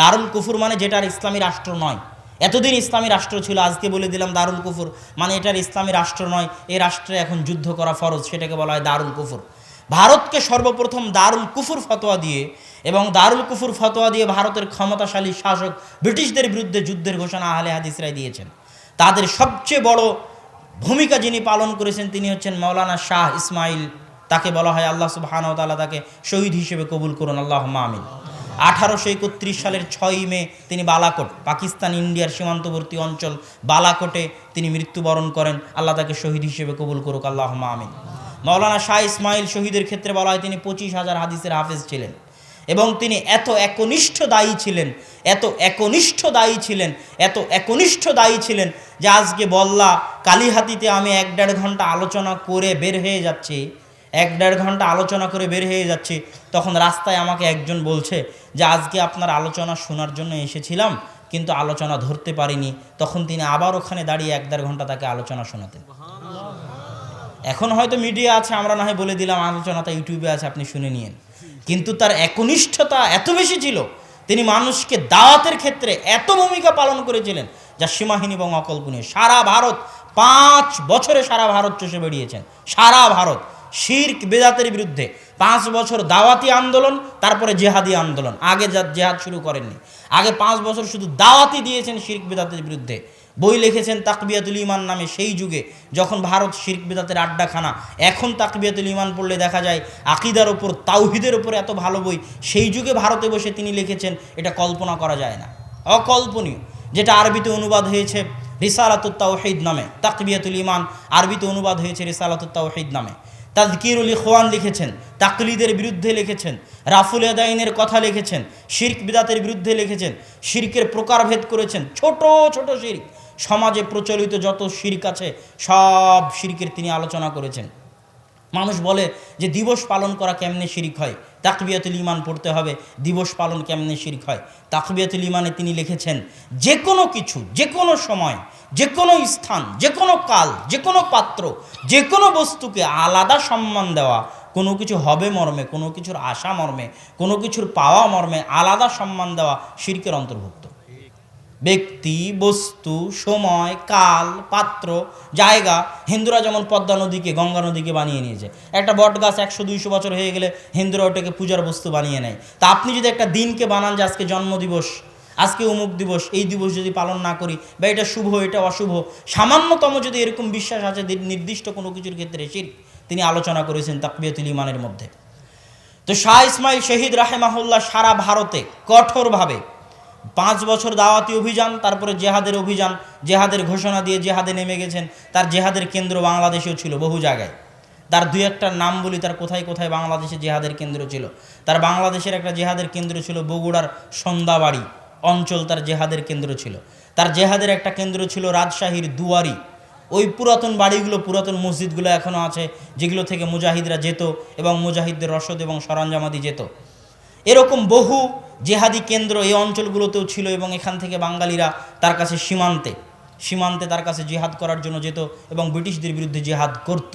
দারুল কুফুর মানে যেটার ইসলামী রাষ্ট্র নয়। এতদিন ইসলামী রাষ্ট্র ছিল, আজকে বলে দিলাম দারুল কুফুর মানে এটার ইসলামী রাষ্ট্র নয় এই রাষ্ট্রে এখন যুদ্ধ করা ফরজ, সেটাকে বলা হয় দারুল কুফুর। ভারতকে সর্বপ্রথম দারুল কুফুর ফতোয়া দিয়ে এবং দারুল কুফুর ফতোয়া দিয়ে ভারতের ক্ষমতাশালী শাসক ব্রিটিশদের বিরুদ্ধে যুদ্ধের ঘোষণা আহলে হাদিসরাই দিয়েছেন। তাদের সবচেয়ে বড় ভূমিকা যিনি পালন করেছেন, তিনি হচ্ছেন মৌলানা শাহ ইসমাইল, তাকে বলা হয় আল্লাহ সুবাহান তালা তাকে শহীদ হিসেবে কবুল করুন আল্লাহ আমিন। আঠারোশো একত্রিশ সালের ছয়ই মে তিনি বালাকোট, পাকিস্তান, ইন্ডিয়ার সীমান্তবর্তী অঞ্চল বালাকোটে তিনি মৃত্যুবরণ করেন। আল্লাহ তাকে শহীদ হিসেবে কবুল করুক আল্লাহ আমিন। মৌলানা শাহ ইসমাইল শহীদের ক্ষেত্রে বলা হয় তিনি পঁচিশ হাজার হাদিসের হাফেজ ছিলেন এবং তিনি এত একনিষ্ঠ দায়ী ছিলেন, এত একনিষ্ঠ দায়ী ছিলেন, এত একনিষ্ঠ দায়ী ছিলেন যে আজকে বল্লা কালীহাতিতে আমি এক দেড় ঘণ্টা আলোচনা করে বের হয়ে যাচ্ছি। এক দেড় ঘণ্টা আলোচনা করে বের হয়ে যাচ্ছি। তখন রাস্তায় আমাকে একজন বলছে যে, আজকে আপনার আলোচনা শোনার জন্য এসেছিলাম, কিন্তু আলোচনা ধরতে পারিনি। তখন তিনি আবার ওখানে দাঁড়িয়ে এক দেড় ঘণ্টা তাকে আলোচনা শোনাতেন। এখন হয়তো মিডিয়া আছে, আমরা না হয় বলে দিলাম আলোচনাটা ইউটিউবে আছে, আপনি শুনে নিয়েন। কিন্তু তার একনিষ্ঠতা এত বেশি ছিল, তিনি মানুষকে দাওয়াতের ক্ষেত্রে এত ভূমিকা পালন করেছিলেন, যা সীমাহীন এবং অকল্পনীয়। সারা ভারত, পাঁচ বছরে সারা ভারত চষে বেরিয়েছেন সারা ভারত। শির্ক, বেদাতের বিরুদ্ধে। পাঁচ বছর দাওয়াতি আন্দোলন, তারপরে জেহাদি আন্দোলন। আগে যা জেহাদ শুরু করেননি। আগে পাঁচ বছর শুধু দাওয়াতি দিয়েছেন শির্ক, বেদাতের বিরুদ্ধে। বই লিখেছেন তাকবিয়াতুল ইমান নামে সেই যুগে, যখন ভারত শির্ক, বেদাতের আড্ডাখানা। এখন তাকবিয়াতুল ইমান পড়লে দেখা যায়, আকিদার ওপর তাওহিদের ওপর এত ভালো বই, সেই যুগে ভারতে বসে তিনি লিখেছেন, এটা কল্পনা করা যায় না। অকল্পনীয়। যেটা আরবিতে অনুবাদ হয়েছে রিসালাতুত তাওহিদ নামে, তাকবিয়াতুল ইমান আরবিতে অনুবাদ হয়েছে রিসালাতুত তাওহিদ নামে। তাজকিরুল ইখওয়ান লিখেছেন, তাকলিদের বিরুদ্ধে লিখেছেন, রাফুল এদাইনের কথা লিখেছেন, শির্ক বিদাতের বিরুদ্ধে লিখেছেন, শির্কের প্রকারভেদ করেছেন, ছোট ছোট শির্ক। সমাজে প্রচলিত যত শির্ক আছে, সব শির্কের তিনি আলোচনা করেছেন। মানুষ বলে যে দিবস পালন করা কেমনে শিরিক হয়? তাকবিয়াতুল ইমান পড়তে হবে, দিবস পালন কেমনে শিরিক হয়? তাকবিয়াতুল ইমানে তিনি লিখেছেন যে কোনো কিছু যে কোনো সময় যে কোনো স্থান যে কোনো কাল যে কোনো পাত্র যে কোনো বস্তুকে আলাদা সম্মান দেওয়া, কোনো কিছু হবে মর্মে, কোনো কিছুর আশা মর্মে, কোনো কিছুর পাওয়া মর্মে আলাদা সম্মান দেওয়া শিরকের অন্তর্ভুক্ত। ব্যক্তি, বস্তু, সময়, কাল, পাত্র, জায়গা, হিন্দুরা যেমন পদ্মা নদীকে, গঙ্গা নদীকে বানিয়ে নিয়েছে। একটা বট গাছ একশো দুইশো বছর হয়ে গেলে হিন্দুরা ওটাকে পূজার বস্তু বানিয়ে নেয়। তা আপনি যদি একটা দিনকে বানান যে আজকে জন্মদিবস আজকে অমুক দিবস, এই দিবস যদি পালন না করি, বা এটা শুভ, এটা অশুভ, সামান্যতম যদি এরকম বিশ্বাস আছে নির্দিষ্ট কোনো কিছুর ক্ষেত্রে শির, তিনি আলোচনা করেছেন তাকবিয়তুল ইমানের মধ্যে। তো শাহ ইসমাইল শহীদ রাহেমাহুল্লাহ সারা ভারতে কঠোরভাবে পাঁচ বছর দাওয়াতি অভিযান, তারপরে জেহাদের অভিযান, জেহাদের ঘোষণা দিয়ে জেহাদে নেমে গেছেন, তার জেহাদের কেন্দ্র বাংলাদেশেও ছিল বহু জায়গায়। তার দুই একটা নাম বলি, তার কোথায় কোথায় বাংলাদেশে জেহাদের কেন্দ্র ছিল? তার বাংলাদেশের একটা জেহাদের কেন্দ্র ছিল বগুড়ার সন্ধ্যাবাড়ি অঞ্চল তার জেহাদের কেন্দ্র ছিল। তার জেহাদের একটা কেন্দ্র ছিল রাজশাহীর দুয়ারি। ওই পুরাতন বাড়িগুলো, পুরাতন মসজিদগুলো এখনও আছে, যেগুলো থেকে মুজাহিদরা যেত এবং মুজাহিদদের রসদ এবং সরঞ্জামাদি যেত। এরকম বহু জেহাদি কেন্দ্র এই অঞ্চলগুলোতেও ছিল এবং এখান থেকে বাঙালিরা তার কাছে সীমান্তে সীমান্তে তার কাছে জেহাদ করার জন্য যেত এবং ব্রিটিশদের বিরুদ্ধে জেহাদ করত।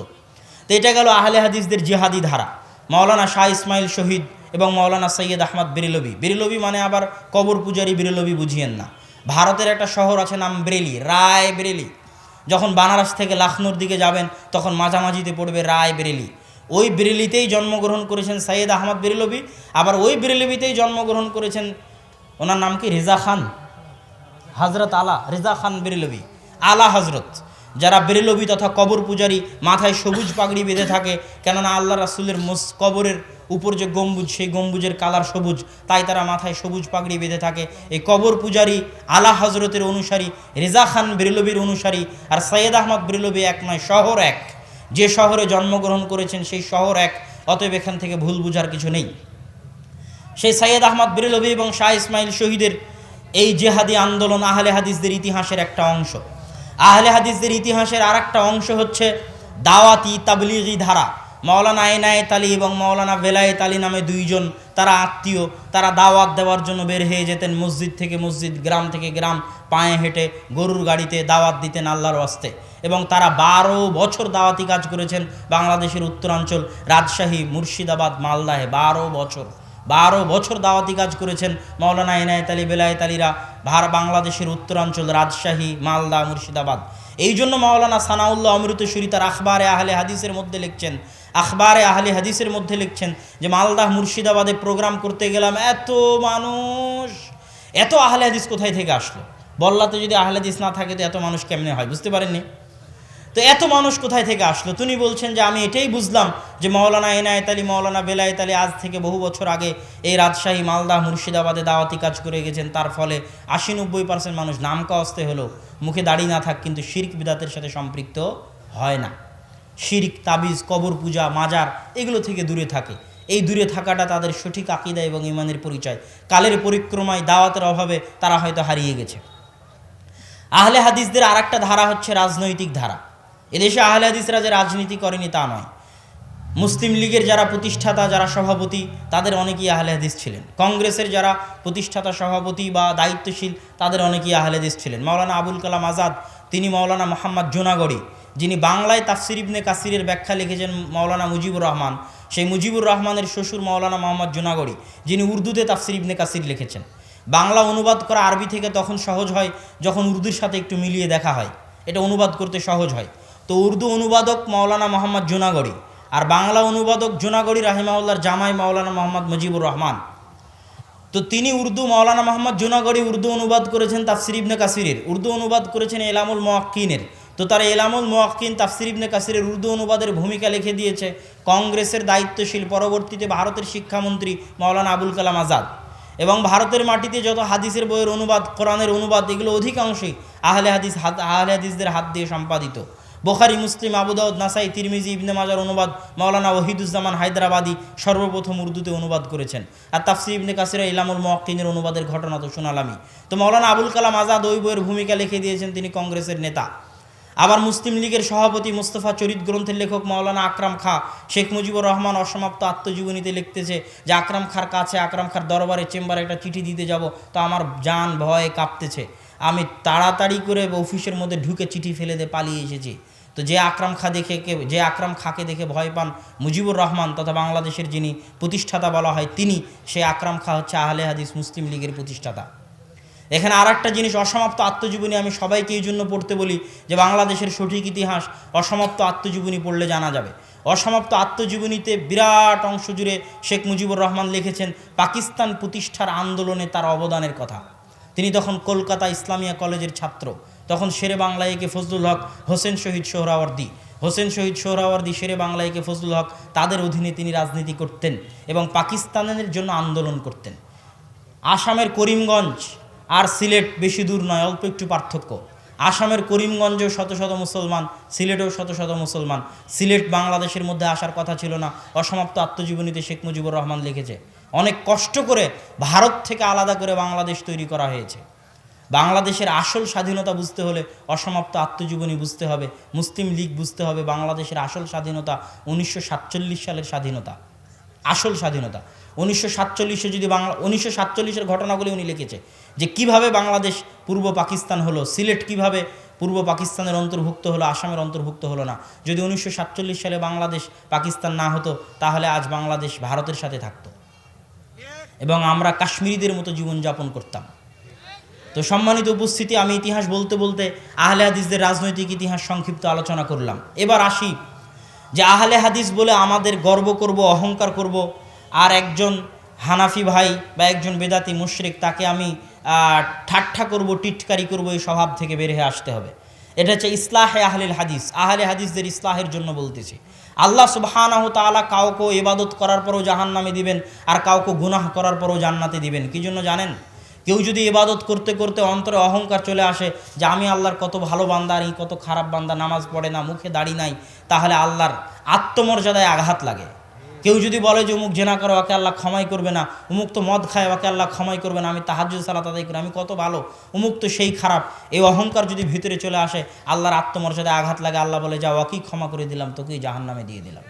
তো এটা গেল আহলে হাদিসদের জেহাদি ধারা। মাওলানা শাহ ইসমাইল শহীদ এবং মাওলানা সৈয়দ আহমদ বেরেলবি। বেরেলবি মানে আবার কবর পূজারি বেরেলবি বুঝিয়েন না। ভারতের একটা শহর আছে নাম বেরেলি, রায় বেরেলি। যখন বানারস থেকে লখনৌর দিকে যাবেন, তখন মাঝামাঝিতে পড়বে রায় বেরেলি। ওই বেরেলিতেই জন্মগ্রহণ করেছেন সৈয়দ আহমদ বেরেলবি। আবার ওই বেরেলবিতেই জন্মগ্রহণ করেছেন, ওনার নাম কি? রেজা খান। হজরত আলা, রেজা খান বেরেলবি। আলা হজরত যারা বেরেলবি তথা কবর পূজারী, মাথায় সবুজ পাগড়ি বেঁধে থাকে, কেননা আল্লাহ রাসুলের মোস, কবরের উপর যে গম্বুজ, সেই গম্বুজের কালার সবুজ, তাই তারা মাথায় সবুজ পাগড়ি বেঁধে থাকে। এই কবর পূজারী আলা হজরতের অনুসারী, রেজা খান বেরেলবির অনুসারী আর সৈয়দ আহমদ বেরেলবি এক নয়, শহর এক। যে শহরে জন্মগ্রহণ করেছেন, সেই শহর এক, অতএব এখান থেকে ভুল বুঝার কিছু নেই। সেই সৈয়দ আহমদ বেরেলবি এবং শাহ ইসমাইল শহীদের এই জেহাদি আন্দোলন আহলে হাদিসদের ইতিহাসের একটা অংশ। আহলে হাদিসদের ইতিহাসের আর একটা অংশ হচ্ছে দাওয়াতি তাবলিগি ধারা। মাওলানা এনায়েত আলী এবং মাওলানা বেলায়েত আলী নামে দুইজন তারা আত্মীয়, তারা দাওয়াত দেওয়ার জন্য বের হয়ে যেতেন মসজিদ থেকে মসজিদ, গ্রাম থেকে গ্রাম, পায়ে হেঁটে গরুর গাড়িতে দাওয়াত দিতেন আল্লাহর ওয়াস্তে। এবং তারা বারো বছর দাওয়াতি কাজ করেছেন বাংলাদেশের উত্তরাঞ্চল, রাজশাহী, মুর্শিদাবাদ, মালদাহে, বারো বছর। বারো বছর দাওয়াতি কাজ করেছেন মৌলানা এনায়েত আলী, বেলায়েত আলীরা ভার বাংলাদেশের উত্তরাঞ্চল, রাজশাহী, মালদা, মুর্শিদাবাদ। এই জন্য মাওলানা সানাউল্লাহ অমৃতসুরি তার আখবারে আহলে হাদিসের মধ্যে লিখছেন আখবারে আহলে হাদিসের মধ্যে লিখছেন যে, মালদাহ মুর্শিদাবাদে প্রোগ্রাম করতে গেলাম, এত মানুষ, এত আহলে হাদিস কোথায় থেকে আসলো? বল্লাতে যদি আহলে হাদিস না থাকে তো এত মানুষ কেমনে হয়? বুঝতে পারেননি? তো এত মানুষ কোথায় থেকে আসলো? তিনি বলছেন যে, আমি এটাই বুঝলাম যে মৌলানা এনায়েত আলী মৌলানা বেলায়েত আলী আজ থেকে বহু বছর আগে এই রাজশাহী মালদা মুর্শিদাবাদে দাওয়াতি কাজ করে গেছেন। তার ফলে আশি নব্বই পার্সেন্ট মানুষ নামকা অস্তে হলো। মুখে দাড়ি না থাক, কিন্তু শির্ক বিদাতের সাথে সম্পৃক্ত হয় না। শিরিক, তাবিজ, কবর পূজা, মাজার এগুলো থেকে দূরে থাকে। এই দূরে থাকাটা তাদের সঠিক আকিদা এবং ইমানের পরিচয়। কালের পরিক্রমায়, দাওয়াতের অভাবে তারা হয়তো হারিয়ে গেছে। আহলে হাদিসদের আর একটা ধারা হচ্ছে রাজনৈতিক ধারা। এদেশে আহলে হাদিসরা যে রাজনীতি করেনি তা নয়। মুসলিম লীগের যারা প্রতিষ্ঠাতা, যারা সভাপতি, তাদের অনেকেই আহলে হাদিস ছিলেন। কংগ্রেসের যারা প্রতিষ্ঠাতা, সভাপতি বা দায়িত্বশীল, তাদের অনেকেই আহলে হাদিস ছিলেন। মাওলানা আবুল কালাম আজাদ, তিনি মাওলানা মোহাম্মদ জোনাগড়ি। যিনি বাংলায় তাফসির ইবনে কাসিরের ব্যাখ্যা লিখেছেন মাওলানা মুজিবুর রহমান, সেই মুজিবুর রহমানের শ্বশুর মাওলানা মোহাম্মদ জোনাগড়ি, যিনি উর্দুতে তাফসির ইবনে কাসির লিখেছেন। বাংলা অনুবাদ করা আরবি থেকে তখন সহজ হয় যখন উর্দুর সাথে একটু মিলিয়ে দেখা হয়। এটা অনুবাদ করতে সহজ হয়। তো উর্দু অনুবাদক মাওলানা মোহাম্মদ জোনাগড়ি আর বাংলা অনুবাদক জোনাগড়ি রাহিমাউল্লাহর জামাই মাওলানা মোহাম্মদ মুজিবুর রহমান। তো তিনি উর্দু মাওলানা মোহাম্মদ জোনাগড়ি উর্দু অনুবাদ করেছেন তাফসির ইবনে কাসিরের। উর্দু অনুবাদ করেছেন এলামুল মোয়াক্কিনের। তো তার এলামুল মোয়াক্কিন তাফসির ইবনে কাসিরের উর্দু অনুবাদের ভূমিকা লিখে দিয়েছে কংগ্রেসের দায়িত্বশীল, পরবর্তীতে ভারতের শিক্ষামন্ত্রী মাওলানা আবুল কালাম আজাদ। এবং ভারতের মাটিতে যত হাদিসের বইয়ের অনুবাদ, কোরআনের অনুবাদ, এগুলো অধিকাংশই আহলে হাদিস আহলে হাদিসদের হাত দিয়ে সম্পাদিত। বোখারি, মুসলিম আবুদাউদ নাসাই, তিরমিজি, ইবনে মাজার অনুবাদ মাওলানা ওহিদুজ্জামান হায়দ্রাবাদী সর্বপ্রথম উর্দুতে অনুবাদ করেছেন। আর তাফসির ইবনে কাসিরা ইলামুল মোয়াক্কিনের অনুবাদের ঘটনা তো শোনালামই। তো মাওলানা আবুল কালাম আজাদ ওই বইয়ের ভূমিকা লিখে দিয়েছেন তিনি কংগ্রেসের নেতা। আবার মুসলিম লীগের সভাপতি মুস্তফা চরিত গ্রন্থের লেখক মাওলানা আকরাম খা, শেখ মুজিবুর রহমান অসমাপ্ত আত্মজীবনীতে লিখতেছে যে, আকরাম খার কাছে, আকরাম খার দরবারে চেম্বারে একটা চিঠি দিতে যাব, তো আমার যান ভয়ে কাঁপতেছে। আমি তাড়াতাড়ি করে অফিসের মধ্যে ঢুকে চিঠি ফেলে দিয়ে পালিয়ে এসেছি। তো যে আকরাম খা দেখে কে, যে আকরাম খাকে দেখে ভয় পান মুজিবুর রহমান তথা বাংলাদেশের যিনি প্রতিষ্ঠাতা বলা হয়, তিনি সে আকরাম খা হচ্ছে আহলে হাদিস মুসলিম লীগের প্রতিষ্ঠাতা। এখানে আর একটা জিনিস অসমাপ্ত আত্মজীবনী আমি সবাইকে এই জন্য পড়তে বলি যে বাংলাদেশের সঠিক ইতিহাস অসমাপ্ত আত্মজীবনী পড়লে জানা যাবে। অসমাপ্ত আত্মজীবনীতে বিরাট অংশ জুড়ে শেখ মুজিবুর রহমান লিখেছেন, পাকিস্তান প্রতিষ্ঠার আন্দোলনে তার অবদানের কথা। তিনি তখন কলকাতা ইসলামিয়া কলেজের ছাত্র। তখন শেরে বাংলাইকে ফজলুল হক, হোসেন শহীদ সোহরাওয়ার্দী। হোসেন শহীদ সোহরাওয়ার্দী, শেরে বাংলাইকে ফজলুল হক, তাদের অধীনে তিনি রাজনীতি করতেন এবং পাকিস্তানের জন্য আন্দোলন করতেন। আসামের করিমগঞ্জ আর সিলেট বেশি দূর নয়, অল্প একটু পার্থক্য। আসামের করিমগঞ্জেও শত শত মুসলমান, সিলেটেও শত শত মুসলমান। সিলেট বাংলাদেশের মধ্যে আসার কথা ছিল না, অসমাপ্ত আত্মজীবনীতে শেখ মুজিবুর রহমান লিখেছে। অনেক কষ্ট করে ভারত থেকে আলাদা করে বাংলাদেশ তৈরি করা হয়েছে। বাংলাদেশের আসল স্বাধীনতা বুঝতে হলে অসমাপ্ত আত্মজীবনী বুঝতে হবে, মুসলিম লীগ বুঝতে হবে, বাংলাদেশের আসল স্বাধীনতা উনিশশো সাতচল্লিশ সালের স্বাধীনতা। আসল স্বাধীনতা। উনিশশো সাতচল্লিশে যদি বাংলা, উনিশশো সাতচল্লিশের ঘটনাগুলি উনি লিখেছে। যে কীভাবে বাংলাদেশ পূর্ব পাকিস্তান হলো, সিলেট কীভাবে পূর্ব পাকিস্তানের অন্তর্ভুক্ত হলো, আসামের অন্তর্ভুক্ত হলো না। যদি উনিশশো সাতচল্লিশ সালে বাংলাদেশ পাকিস্তান না হতো, তাহলে আজ বাংলাদেশ ভারতের সাথে থাকতো। এবং আমরা কাশ্মীরিদের মতো জীবনযাপন করতাম। তো সম্মানিত উপস্থিতি, আমি ইতিহাস বলতে বলতে আহলে হাদিসদের রাজনৈতিক ইতিহাস সংক্ষিপ্ত আলোচনা করলাম। এবার আসি যে আহলে হাদিস বলে আমাদের গর্ব করব, অহংকার করব, আর একজন হানাফি ভাই বা একজন বেদাতি মুশরিক, তাকে আমি ঠাট্টা করব, টিটকারি করব, এই স্বভাব থেকে বের হয়ে আসতে হবে। এটা হচ্ছে ইসলাহে আহলিল হাদিস। আহলে হাদিসদের ইসলাহের জন্য বলতেছি। আল্লাহ সুবহানাহু তাআলা কাউকে ইবাদত করার পরও জাহান নামে দিবেন, আর কাউকে গুনাহ করার পরও জান্নাতে দিবেন। কি জন্য জানেন? কেউ যদি ইবাদত করতে করতে অন্তরে অহংকার চলে আসে যে আমি আল্লাহর কত ভালো বান্দা, আর কত খারাপ বান্দা, নামাজ পড়ে না, মুখে দাড়ি নাই, তাহলে আল্লাহর আত্মমর্যাদায় আঘাত লাগে। কেউ যদি বলে যে অমুক জেনা করে, ওকে আল্লাহ ক্ষমাই করবে না। উমুক তো মদ খায়, ওকে আল্লাহ ক্ষমাই করবে না। আমি তাহাজ সালা তাদের করি। আমি কত ভালো। উমুক তো সেই খারাপ। এই অহংকার যদি ভিতরে চলে আসে, আল্লাহর আত্মমর্যাদায় আঘাত লাগে, আল্লাহ বলে যা ওকেই ক্ষমা করে দিলাম, তোকেই জাহান নামে দিয়ে দিলাম।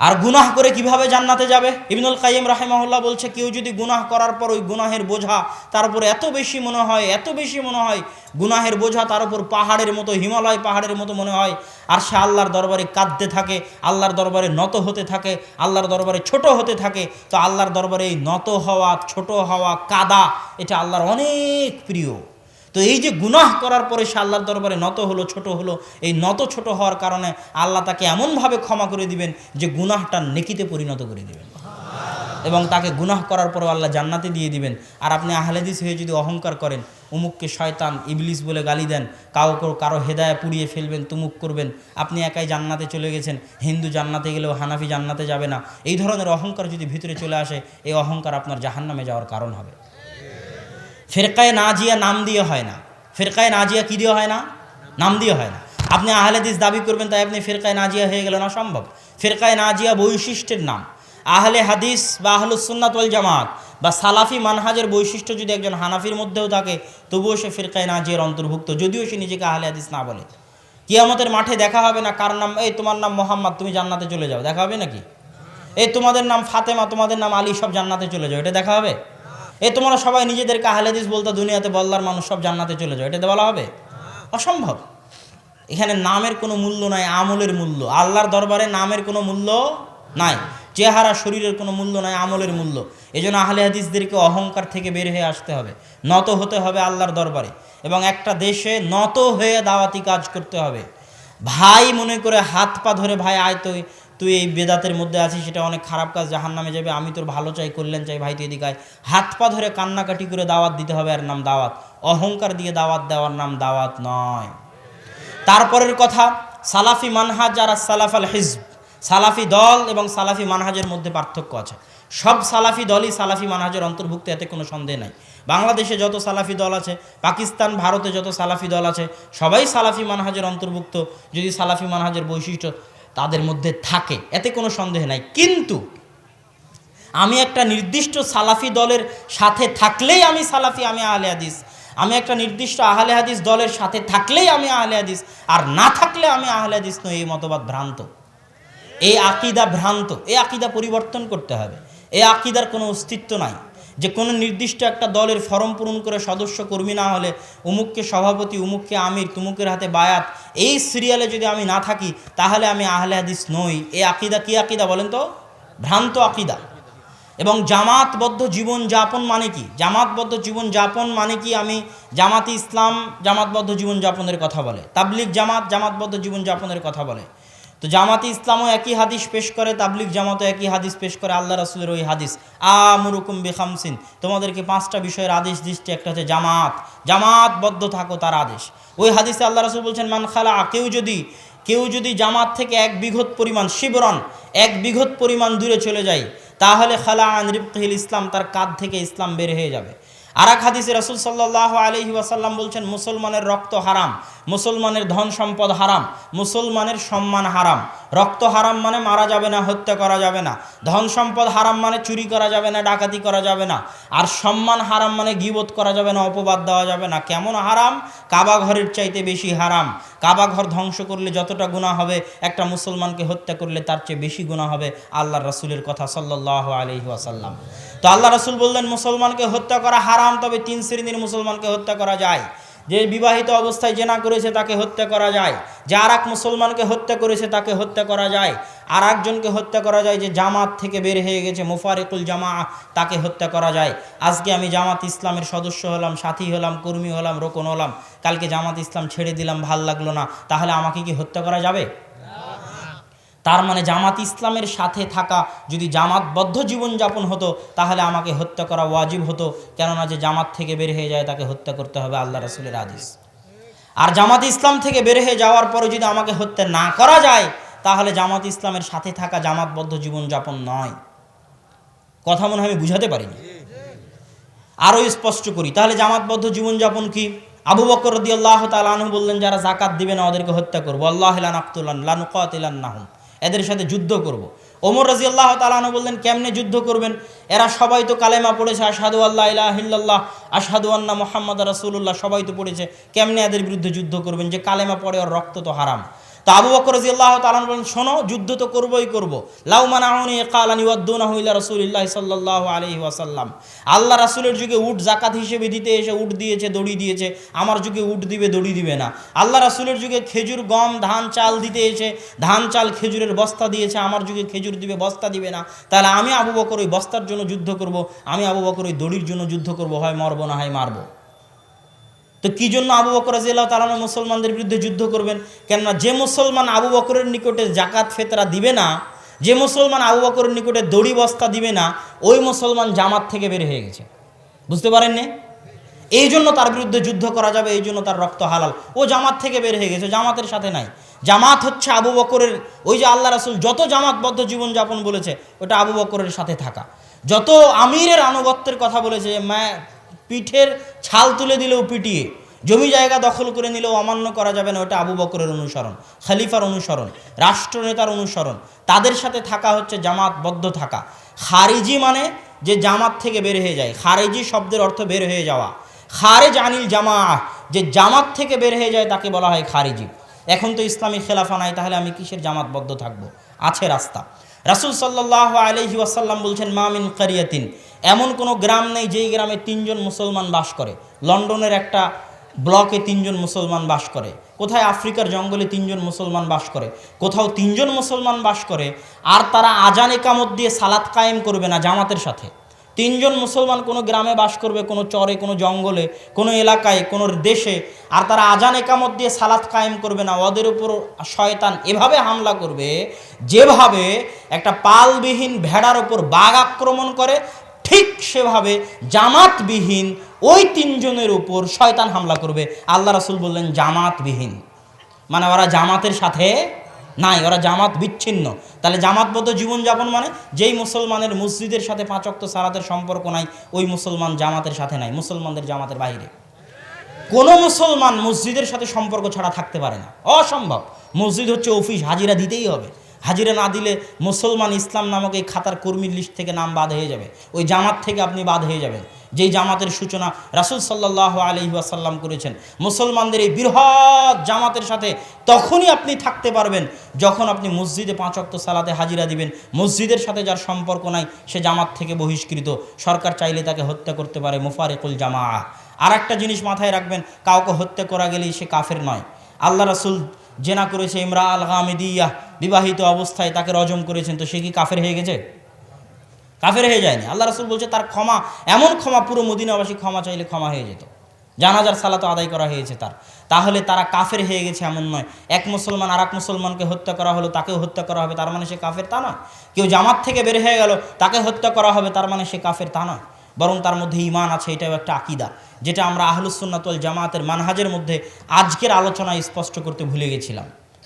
আর গুনাহ করে কীভাবে জান্নাতে যাবে? ইবনুল কাইম রাহেমাহুল্লাহ বলছে, কেউ যদি গুনাহ করার পর ওই গুনাহের বোঝা তার উপর এত বেশি মনে হয়, এত বেশি মনে হয়, গুনাহের বোঝা তার উপর পাহাড়ের মতো, হিমালয় পাহাড়ের মতো মনে হয়, আর সে আল্লাহর দরবারে কাঁদতে থাকে, আল্লাহর দরবারে নত হতে থাকে, আল্লাহর দরবারে ছোট হতে থাকে, তো আল্লাহর দরবারে এই নত হওয়া, ছোট হওয়া, কাদা, এটা আল্লাহর অনেক প্রিয়। তো এই যে গুনাহ করার পরে সে আল্লাহর দরবারে নত হলো, ছোট হলো, এই নত ছোট হওয়ার কারণে আল্লাহ তাকে এমনভাবে ক্ষমা করে দিবেন যে গুনাহটা নেকিতে পরিণত করে দিবেন। এবং তাকে গুনাহ করার পরও আল্লাহ জান্নাতে দিয়ে দিবেন। আর আপনি আহলেদিস হয়ে যদি অহংকার করেন, উমুককে শয়তান, ইবলিস বলে গালি দেন কাউ কারও হেদায় পুড়িয়ে ফেলবেন, তুমুক করবেন, আপনি একাই জান্নাতে চলে গেছেন, হিন্দু জান্নাতে গেলেও হানাফি জান্নাতে যাবে না। এই ধরনের অহংকার যদি ভিতরে চলে আসে, এই অহংকার আপনার জাহান্নামে যাওয়ার কারণ হবে। ফেরকায় নাজিয়া নাম দিয়ে হয় না। ফেরকায় নাজিয়া কী দিয়ে হয় না? নাম দিয়ে হয় না। আপনি আহলেদিস দাবি করবেন, তাই আপনি ফেরকায় নাজিয়া হয়ে গেলেন অসম্ভব। ফেরকায় নাজিয়া বৈশিষ্ট্যের নাম। আহলে হাদিস বা আহলুসুন্নাত ওয়াল জামাত বা সালাফি মানহাজের বৈশিষ্ট্য যদি একজন হানাফির মধ্যেও থাকে, তবুও সে ফেরকায় নাজিয়ার অন্তর্ভুক্ত, যদিও সে নিজেকে আহলে হাদিস না বলে। কিয়ামতের মাঠে দেখা হবে না কার নাম, এই তোমার নাম মোহাম্মদ, তুমি জান্নাতে চলে যাও, দেখা হবে নাকি? এই তোমাদের নাম ফাতেমা, তোমাদের নাম আলী, সব জান্নাতে চলে যাও, এটা দেখা হবে? এ তোমরা সবাই নিজেদেরকে আহলেদিস বলতো দুনিয়াতে বল্লার মানুষ সব জান্নাতে চলে যাও এটা বলা হবে? অসম্ভব। এখানে নামের কোনো মূল্য নাই, আমলের মূল্য। আল্লাহর দরবারে নামের কোনো মূল্য নাই, চেহারা শরীরের কোনো মূল্য নাই, আমলের মূল্য। এই জন্য আহলে হাদিসদেরকে অহংকার থেকে বের হয়ে আসতে হবে, নত হতে হবে আল্লাহর দরবারে এবং একটা দেশে নত হয়ে দাওয়াতি কাজ করতে হবে। ভাই মনে করে হাত পা ধরে ভাই আয় তুই এই বেদাতের মধ্যে আছিস, সেটা অনেক খারাপ কাজ জাহান নামে যাবে, আমি তোর ভালো চাই করলেন চাই, ভাই, তুই এদিকে হাত পা ধরে কান্নাকাটি করে দাওয়াত দিতে হবে আর নাম দাওয়াত। অহংকার দিয়ে দাওয়াত দেওয়ার নাম দাওয়াত নয়। তারপরের কথা, সালাফি মানহাজ আর সালাফ আল হিজব। সালাফি দল এবং সালাফি মানহাজের মধ্যে পার্থক্য আছে। সব সালাফি দলই সালাফি মানহাজের অন্তর্ভুক্ত, এতে কোনো সন্দেহ নাই। বাংলাদেশে যত সালাফি দল আছে, পাকিস্তান, ভারতে যত সালাফি দল আছে, সবাই সালাফি মানহাজের অন্তর্ভুক্ত। যদি সালাফি মানহাজের বৈশিষ্ট্য তাদের মধ্যে থাকে, এতে কোনো সন্দেহ নাই। কিন্তু আমি একটা নির্দিষ্ট সালাফি দলের সাথে থাকলেই আমি সালাফি, আমি আহলে হাদিস। আমি একটা নির্দিষ্ট আহলে হাদিস দলের সাথে থাকলেই আমি আহলে হাদিস। আর না থাকলে আমি আহলে হাদিস নই, এই মতবাদ ভ্রান্ত। এই আকিদা ভ্রান্ত, এই আকিদা পরিবর্তন করতে হবে। এই আকিদার কোনো অস্তিত্ব নাই। যে কোনো নির্দিষ্ট একটা দলের ফর্ম পূরণ করে সদস্য কর্মী না হলে উমুককে সভাপতি, উমুককে আমির, তুমুকের হাতে বায়াত, এই সিরিয়ালে যদি আমি না থাকি, তাহলে আমি আহলে হাদিস নই। এই আকিদা কি আকিদা বলেন তো? ভ্রান্ত আকিদা। এবং জামাতবদ্ধ জীবন যাপন মানে কি? জামাতবদ্ধ জীবন যাপন মানে কি? আমি জামাতি ইসলাম, জামাতবদ্ধ জীবন যাপনের কথা বলে। তাবলিক জামাত জামাতবদ্ধ জীবন যাপনের কথা বলে। তো জামাতি ইসলামও একই হাদিস পেশ করে তাবলিক জামাতও একই হাদিস পেশ করে, আল্লাহ রাসুলের ওই হাদিস। আমুরুকুম বেখামসিন। তোমাদেরকে পাঁচটা বিষয়ের আদেশ দিচ্ছে, একটা হচ্ছে জামাত। জামাতবদ্ধ থাকো তার আদেশ। ওই হাদিসে আল্লাহ রাসুল বলছেন, মান খালা, কেউ যদি কেউ যদি জামাত থেকে এক বিঘত পরিমাণ শিবরণ, এক বিঘত পরিমাণ দূরে চলে যায়, তাহলে খালা আন ইসলাম, তার কাঁধ থেকে ইসলাম বের হয়ে যাবে। আর এক হাদিসে রসুল সাল্লাহ আলহি ওয়াসাল্লাম বলছেন, মুসলমানের রক্ত হারাম। মুসলমানের ধন সম্পদ হারাম, মুসলমানের সম্মান হারাম। রক্ত হারাম মানে মারা যাবে না, হত্যা করা যাবে না। ধন সম্পদ হারাম মানে চুরি করা যাবে না, ডাকাতি করা যাবে না। আর সম্মান হারাম মানে গিবোধ করা যাবে না, অপবাদ দেওয়া যাবে না। কেমন হারাম? কাবা ঘরের চাইতে বেশি হারাম। কাবা ঘর ধ্বংস করলে যতটা গুণা হবে, একটা মুসলমানকে হত্যা করলে তার চেয়ে বেশি গুণা হবে আল্লাহ রসুলের কথা সাল্লাহ আলহি আসাল্লাম তো আল্লাহ রসুল বললেন, মুসলমানকে হত্যা করা হারাম, তবে তিন শ্রেণির মুসলমানকে হত্যা করা যায়। যে বিবাহিত অবস্থায় জেনা করেছে তাকে হত্যা করা যায়। যে আর এক মুসলমানকে হত্যা করেছে তাকে হত্যা করা যায়। আর একজনকে হত্যা করা যায় যে জামাত থেকে বের হয়ে গেছে, মুফারিকুল জামা তাকে হত্যা করা যায়। আজকে আমি জামাত ইসলামের সদস্য হলাম, সাথী হলাম, কর্মী হলাম, রোকন হলাম। কালকে জামাত ইসলাম ছেড়ে দিলাম, ভালো লাগল না। তাহলে আমাকে কি হত্যা করা যাবে? তার মানে জামাত ইসলামের সাথে থাকা যদি জামাতবদ্ধ জীবনযাপন হতো, তাহলে আমাকে হত্যা করা ওয়াজিব হতো। কেননা যে জামাত থেকে বের হয়ে যায়, তাকে হত্যা করতে হবে আল্লাহ রসুলের আদেশ। আর জামাত ইসলাম থেকে বের হয়ে যাওয়ার পরে যদি আমাকে হত্যা না করা যায়, তাহলে জামাত ইসলামের সাথে থাকা জামাতবদ্ধ জীবনযাপন নয়। কথা মনে হয় আমি বুঝাতে পারিনি? আরও স্পষ্ট করি, তাহলে জামাতবদ্ধ জীবনযাপন কি? আবু বকর রদি আল্লাহ তালু বললেন, যারা জাকাত দিবে না, ওদেরকে হত্যা করব। আল্লাহ আক্তুল্লান লানুকাতিলান নাহম এদের সাথে যুদ্ধ করব। ওমর রাজি আল্লাহ তালানো বললেন, কেমনে যুদ্ধ করবেন? এরা সবাই তো কালেমা পড়েছে আসাদু আল্লাহ ইহিল্লাহ আসাদু আন্না মোহাম্মদ রাসুল্লাহ সবাই তো পড়েছে, কেমনে এদের বিরুদ্ধে যুদ্ধ করবেন? যে কালেমা পড়ে ওর রক্ত তো হারাম। তো আবু বকর রাজিয়াল্লাহ তাআলা বলেন, শোনো, যুদ্ধ তো করবই করব। লাউ মানাউনি কালানি ওয়াদ্দুনাহু ইলা রাসূলিল্লাহ সাল্লাল্লাহু আলাইহি ওয়াসাল্লাম। আল্লাহ রাসূলের যুগে উট জাকাত হিসেবে দিতে এসে উট দিয়েছে, দড়ি দিয়েছে, আমার যুগে উট দিবে, দড়ি দিবে না। আল্লাহ রাসূলের যুগে খেজুর, গম, ধান, চাল দিতে এসে ধান, চাল খেজুরের বস্তা দিয়েছে, আমার যুগে খেজুর দিবে, বস্তা দিবে না। তাহলে আমি আবু বকর ওই বস্তার জন্য যুদ্ধ করব, আমি আবু বকর ওই দড়ির জন্য যুদ্ধ করব, হয় মরবো না, হয় মারবো। তো কি জন্য আবু বকর রাজিয়াল্লাহ তালানো মুসলমানদের বিরুদ্ধে যুদ্ধ করবেন? কেননা যে মুসলমান আবু বকরের নিকটে জাকাত ফেতরা দিবে না, যে মুসলমান আবু বকরের নিকটে দড়ি বস্তা দিবে না, ওই মুসলমান জামাত থেকে বের হয়ে গেছে। বুঝতে পারেননি? এই জন্য তার বিরুদ্ধে যুদ্ধ করা যাবে, এই জন্য তার রক্ত হালাল। ও জামাত থেকে বের হয়ে গেছে, জামাতের সাথে নাই। জামাত হচ্ছে আবু বকরের, ওই যে আল্লাহ রাসুল যত জামাতবদ্ধ জীবনযাপন বলেছে, ওটা আবু বকরের সাথে থাকা। যত আমিরের আনুগত্যের কথা বলেছে যে পিঠের ছাল তুলে দিলেও পিটিয়ে, জমি জায়গা দখল করে নিলেও অমান্য করা যাবে না, ওটা আবু বকরের অনুসরণ, খালিফার অনুসরণ, রাষ্ট্রনেতার অনুসরণ। তাদের সাথে থাকা হচ্ছে জামাতবদ্ধ থাকা। খারিজি মানে যে জামাত থেকে বের হয়ে যায়। খারিজি শব্দের অর্থ বের হয়ে যাওয়া। খারেজ আনিল জামা যে জামাত থেকে বের হয়ে যায় তাকে বলা হয় খারিজি। এখন তো ইসলামী খেলাফা নাই, তাহলে আমি কিসের জামাতবদ্ধ থাকব? আছে রাস্তা। রাসুল সাল্লাহ আলহি ওয়াসাল্লাম বলছেন মামিন কারিয়াতিন। এমন কোনো গ্রাম নেই যেই গ্রামে তিনজন মুসলমান বাস করে। লন্ডনের একটা ব্লকে তিনজন মুসলমান বাস করে। কোথায়? আফ্রিকার জঙ্গলে তিনজন মুসলমান বাস করে। কোথাও তিনজন মুসলমান বাস করে। আর তারা আজান একামত দিয়ে সালাত কায়েম করবে না জামাতের সাথে। তিনজন মুসলমান কোনো গ্রামে বাস করবে, কোনো চরে, কোনো জঙ্গলে, কোনো এলাকায়, কোনো দেশে, আর তারা আজান একামত দিয়ে সালাত কায়েম করবে না। ওদের উপর শয়তান এভাবে হামলা করবে, যেভাবে একটা পালবিহীন ভেড়ার ওপর বাঘ আক্রমণ করে, ঠিক সেভাবে জামাতবিহীন ওই তিনজনের উপর শয়তান হামলা করবে। আল্লাহ রাসুল বললেন, জামাতবিহীন। মানে ওরা জামাতের সাথে নাই, ওরা জামাত বিচ্ছিন্ন। তাহলে জামাতবদ্ধ জীবনযাপন মানে যেই মুসলমানের মসজিদের সাথে পাঁচক্ত সালাতের সম্পর্ক নাই, ওই মুসলমান জামাতের সাথে নাই, মুসলমানদের জামাতের বাইরে। কোনো মুসলমান মসজিদের সাথে সম্পর্ক ছাড়া থাকতে পারে না। অসম্ভব। মসজিদ হচ্ছে অফিস, হাজিরা দিতেই হবে। হাজিরা না দিলে মুসলমান ইসলাম নামক এই খাতার কর্মীর লিস্ট থেকে নাম বাদ হয়ে যাবে। ওই জামাত থেকে আপনি বাদ হয়ে যাবেন। যেই জামাতের সূচনা রাসুল সাল্লাহ আলহি আসাল্লাম করেছেন। মুসলমানদের এই বৃহৎ জামাতের সাথে তখনই আপনি থাকতে পারবেন যখন আপনি মসজিদে পাঁচ অক্ত সালাতে হাজিরা দিবেন। মসজিদের সাথে যার সম্পর্ক নাই, সে জামাত থেকে বহিষ্কৃত। সরকার চাইলে তাকে হত্যা করতে পারে মুফারেকুল জামা আর একটা জিনিস মাথায় রাখবেন, কাউকে হত্যা করা গেলেই সে কাফের নয়। আল্লাহ রাসুল জেনা করেছে ইমরা আল গামেদিয়া বিবাহিত অবস্থায় তাকে রজম করেছেন, তো সে কি কাফের হয়ে গেছে? কাফের হয়ে যায়নি। আল্লাহ রাসুল বলছে, তার ক্ষমা, এমন ক্ষমা, পুরো মদিনাবাসী ক্ষমা চাইলে ক্ষমা হয়ে যেত। জানাজার সালাতো আদায় করা হয়েছে তার। তাহলে তারা কাফের হয়ে গেছে এমন নয়। এক মুসলমান আর এক মুসলমানকে হত্যা করা হলো, তাকেও হত্যা করা হবে, তার মানে সে কাফের তা নয়। কেউ জামাত থেকে বের হয়ে গেল, তাকে হত্যা করা হবে, তার মানে সে কাফের তা নয়। বরং তার মধ্যে ইমান আছে, এটাও একটা আকিদা, যেটা আমরা আহলুসুন্নাতল জামাতের মানহাজের মধ্যে আজকের আলোচনায় স্পষ্ট করতে ভুলে গেছিলাম।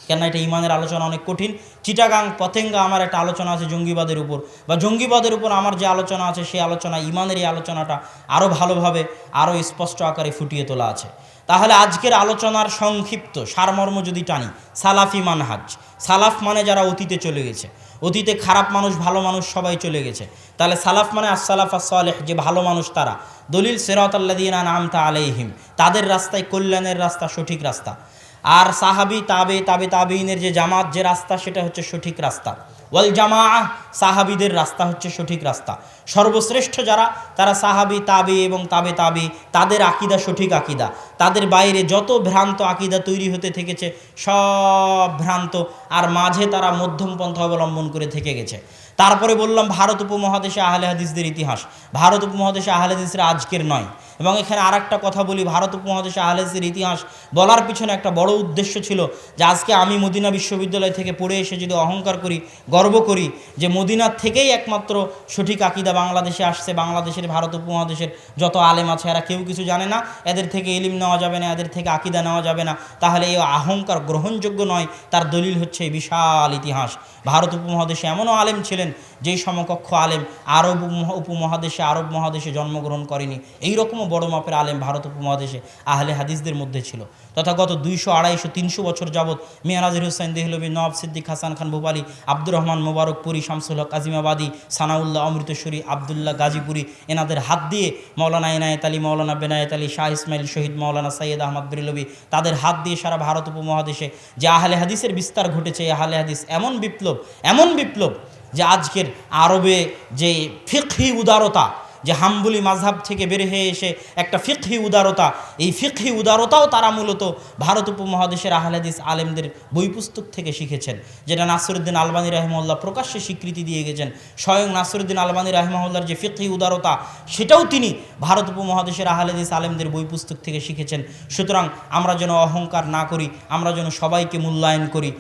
কেন এটা ইমানের আলোচনা অনেক কঠিন। চিটাগাং পতেঙ্গা আমার একটা আলোচনা আছে জঙ্গিবাদের উপর। বা জঙ্গিবাদের উপর আমার যে আলোচনা আছে, সেই আলোচনা, ইমানের এই আলোচনাটা আরও ভালোভাবে আরও স্পষ্ট আকারে ফুটিয়ে তোলা আছে। তাহলে আজকের আলোচনার সংক্ষিপ্ত সারমর্ম যদি টানি, সালাফি মানহাজ। সালাফ মানে যারা অতীতে চলে গেছে। অতীতে খারাপ মানুষ, ভালো মানুষ সবাই চলে গেছে। তাহলে সালাফ মানে আসসালাফ আসলেহ যে ভালো মানুষ তারা। দলিল সেরাত আল্লাদিনা নামতা আলাইহিম। তাদের রাস্তায় কল্যাণের রাস্তা, সঠিক রাস্তা। আর সাহাবি, তাবে তাবে তাবিনের যে জামাত, যে রাস্তা, সেটা হচ্ছে সঠিক রাস্তা। ওয়াল জামা সাহাবিদের রাস্তা হচ্ছে সঠিক রাস্তা। সর্বশ্রেষ্ঠ যারা, তারা সাহাবি, তাবে এবং তাবে তাবে, তাদের আকিদা সঠিক আকিদা। তাদের বাইরে যত ভ্রান্ত আকিদা তৈরি হতে থেকেছে, সব ভ্রান্ত, আর মাঝে তারা মধ্যম পন্থা অবলম্বন করে থেকে গেছে। তারপরে বললাম, ভারত উপমহাদেশে আহলে হাদিসদের ইতিহাস। ভারত উপমহাদেশে আহলে হাদিসের আজকের নয়। এবং এখানে আর একটা কথা বলি, ভারত উপমহাদেশে আহলে হাদিসের ইতিহাস বলার পিছনে একটা বড় উদ্দেশ্য ছিল যে আজকে আমি মদিনা বিশ্ববিদ্যালয় থেকে পড়ে এসে যদি অহংকার করি, গর্ব করি যে মদিনার থেকেই একমাত্র সঠিক আকিদা বাংলাদেশে আসছে, বাংলাদেশের, ভারত উপমহাদেশের যত আলেম আছে এরা কেউ কিছু জানে না, এদের থেকে এলিম নেওয়া যাবে না, এদের থেকে আকিদা নেওয়া যাবে না, তাহলে এই অহংকার গ্রহণযোগ্য নয়, তার দলিল হচ্ছে বিশাল ইতিহাস। ভারত উপমহাদেশে এমনও আলেম ছিলেন যেই সমকক্ষ আলেম আরব উপমহাদেশে, আরব মহাদেশে জন্মগ্রহণ করেনি। এইরকমও বড় মাপের আলেম ভারত উপমহাদেশে আহলে হাদিসদের মধ্যে ছিল। তথা গত দুইশো আড়াইশো, তিনশো বছর যাবৎ মিয়া নাজির হুসাইন দেহলবী নওয়াব সিদ্দিক, হাসান খান ভোপালি, আব্দুর রহমান মোবারক পুরী, শামসুল হক আজিমাবাদী, সানাউল্লাহ অমৃতসরী, আবদুল্লাহ গাজীপুরি এনাদের হাত দিয়ে মৌলানা এনায়েত আলী মৌলানা বেনায়েত আলী, শাহ ইসমাইল শহীদ মৌলানা সৈয়দ আহমদ বিরলবী তাদের হাত দিয়ে সারা ভারত উপমহাদেশে যে আহলে হাদিসের বিস্তার ঘটেছে আহলে হাদিস এমন বিপ্লব এমন বিপ্লব যে আজকের আরবে যে ফিকহি উদারতা যে হাম্বুলি মাঝহাব থেকে বের হয়ে এসে একটা ফিকহি উদারতা, এই ফিকহি উদারতাও তারা মূলত ভারত উপমহাদেশের আহলাদিস আলেমদের বই পুস্তক থেকে শিখেছেন, যেটা নাসরুদ্দিন আলবানী রাহমউল্লাহ প্রকাশ্যে স্বীকৃতি দিয়ে গেছেন। স্বয়ং নাসরুদ্দিন আলবানী রাহমাউল্লার যে ফিকহি উদারতা, সেটাও তিনি ভারত উপমহাদেশের আহলাদিস আলেমদের বই পুস্তক থেকে শিখেছেন। সুতরাং আমরা যেন অহংকার না করি, আমরা যেন সবাইকে মূল্যায়ন করি।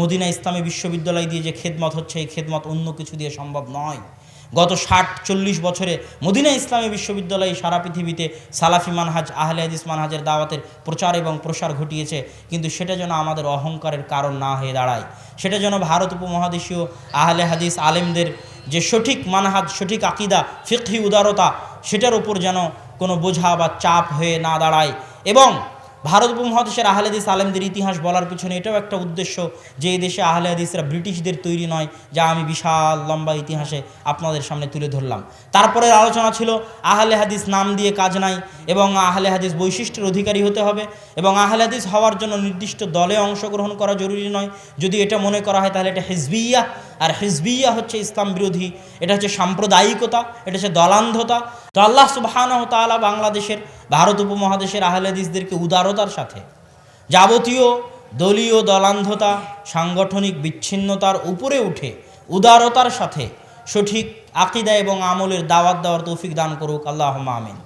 মদিনা ইসলামী বিশ্ববিদ্যালয় দিয়ে যে খেদমত হচ্ছে, এই খেদমত অন্য কিছু দিয়ে সম্ভব নয়। গত ষাট চল্লিশ বছরে মদিনা ইসলামী বিশ্ববিদ্যালয় সারা পৃথিবীতে সালাফি মানহাজ, আহলে হাদিস মানহাজের দাওয়াতের প্রচার এবং প্রসার ঘটিয়েছে, কিন্তু সেটা যেন আমাদের অহংকারের কারণ না হয়ে দাঁড়ায়। সেটা যেন ভারত উপমহাদেশীয় আহলে হাদিস আলেমদের যে সঠিক মানহাজ, সঠিক আকিদা, ফিকহি উদারতা, সেটার উপর যেন কোনো বোঝা বা চাপ হয়ে না দাঁড়ায়। এবং ভারত উপমহাদেশের আহলে হাদিস আলেমদের ইতিহাস বলার পিছনে এটাও একটা উদ্দেশ্য যে এই দেশে আহলে হাদিসরা ব্রিটিশদের তৈরি নয়, যা আমি বিশাল লম্বা ইতিহাসে আপনাদের সামনে তুলে ধরলাম। তারপরের আলোচনা ছিল, আহলে হাদিস নাম দিয়ে কাজ নাই এবং আহলে হাদিস বৈশিষ্ট্যের অধিকারী হতে হবে এবং আহলে হাদিস হওয়ার জন্য নির্দিষ্ট দলে অংশগ্রহণ করা জরুরি নয়। যদি এটা মনে করা হয়, তাহলে এটা হিজবিয়া। আর হিজবিয়া হচ্ছে ইসলাম বিরোধী, এটা হচ্ছে সাম্প্রদায়িকতা, এটা হচ্ছে দলান্ধতা। তো আল্লাহ তালা বাংলাদেশের, ভারত উপমহাদেশের আহলেদিসদেরকে উদারতার সাথে, যাবতীয় দলীয় দলান্ধতা, সাংগঠনিক বিচ্ছিন্নতার উপরে উঠে উদারতার সাথে সঠিক আকিদা এবং আমলের দাওয়াত দেওয়ার তৌফিক দান করুক। আল্লাহ আমিন।